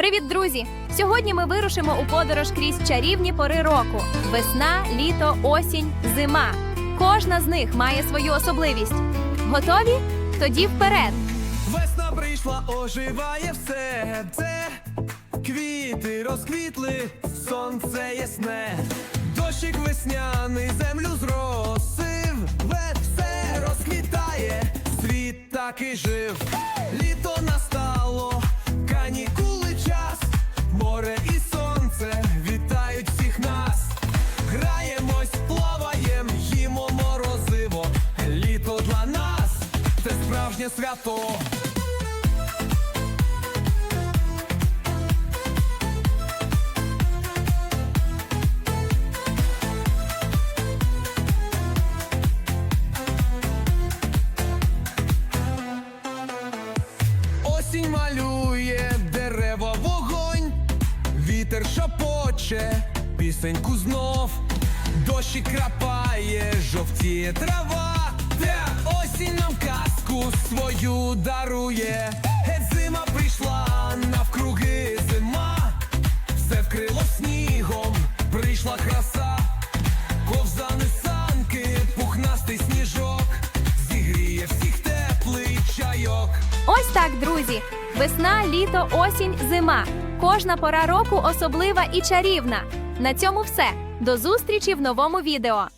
Привіт, друзі! Сьогодні ми вирушимо у подорож крізь чарівні пори року: весна, літо, осінь, зима. Кожна з них має свою особливість. Готові? Тоді вперед! Весна прийшла, оживає все це. Квіти розквітли, сонце ясне. Дощик весняний землю зросив. Все розквітає, світ так і жив. Справжнє свято. Осінь малює дерева вогонь, вітер шапоче, пісеньку знов, дощі крапає, жовтіє трава, нам свою дарує. Геть зима прийшла, навкруги зима, все вкрило снігом, прийшла краса, ковзани санки, пухнастий сніжок, зігріє всіх теплий чайок. Ось так, друзі! Весна, літо, осінь, зима. Кожна пора року особлива і чарівна. На цьому все. До зустрічі в новому відео.